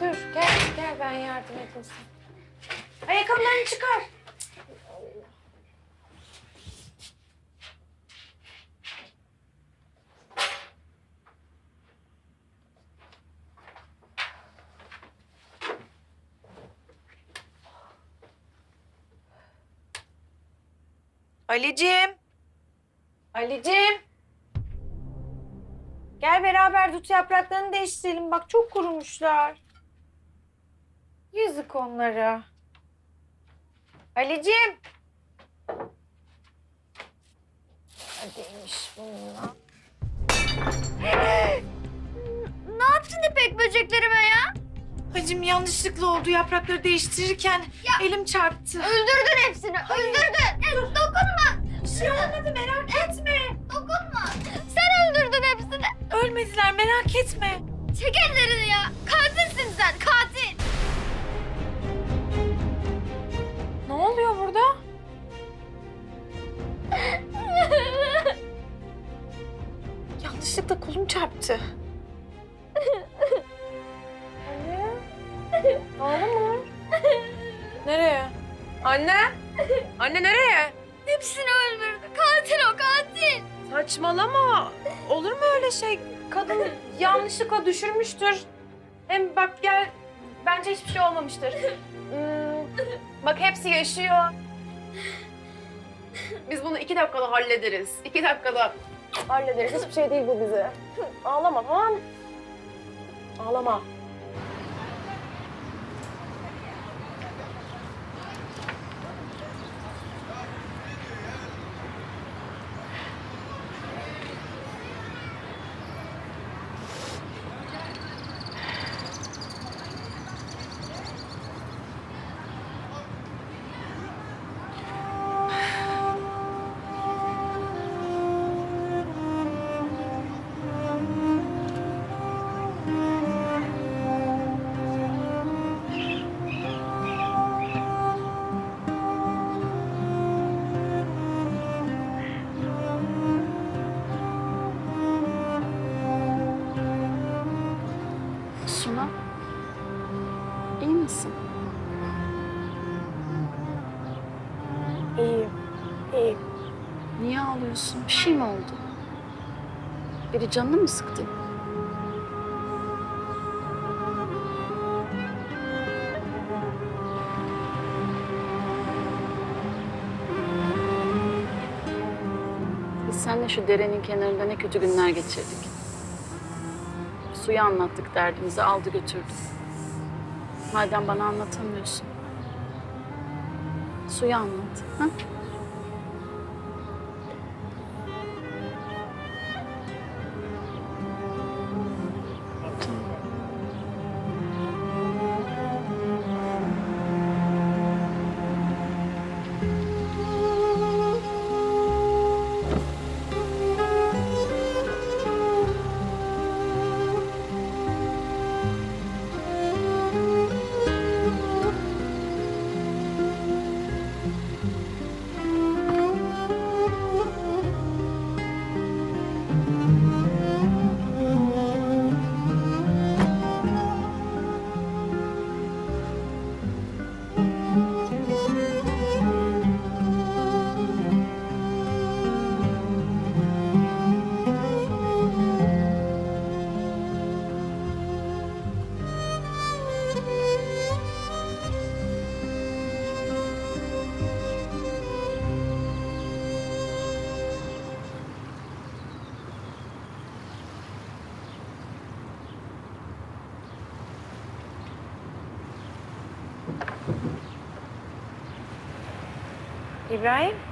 dur. Gel, gel ben yardım edeyim sana. Ayakkabılarını çıkar. Ali'cim. Ali'cim. Gel beraber dut yapraklarını değiştirelim. Bak çok kurumuşlar. Yazık onlara. Ali'cim. Hadiymiş bununla. Ne yaptın İpek böceklerime ya? Hacım yanlışlıkla oldu yaprakları değiştirirken elim çarptı. Öldürdün hepsini, öldürdün. E, dokunma. Bir şey olmadı merak etme. Dokunma. Sen öldürdün hepsini. Ölmediler merak etme. Çek ellerini ya. Katilsin sen, katil. Yanlışlıkla kolum çarptı. Anne. Ağlama. Nereye? Anne. Anne nereye? Hepsini öldürdü. Katil o, katil. Saçmalama. Olur mu öyle şey? Kadın yanlışlıkla düşürmüştür. Hem bak gel. Bence hiçbir şey olmamıştır. Hmm, bak hepsi yaşıyor. Biz bunu iki dakikada hallederiz. İki dakikada hallederiz. Hiçbir şey değil bu bize. Ağlama tamam? Ağlama. İyiyim. Niye ağlıyorsun? Bir şey mi oldu? Biri canını mı sıktı? Biz seninle şu derenin kenarında ne kötü günler geçirdik. Suya anlattık derdimizi, aldı götürdü. Madem bana anlatamıyorsun. Suya anlat. Ha? İbrahim.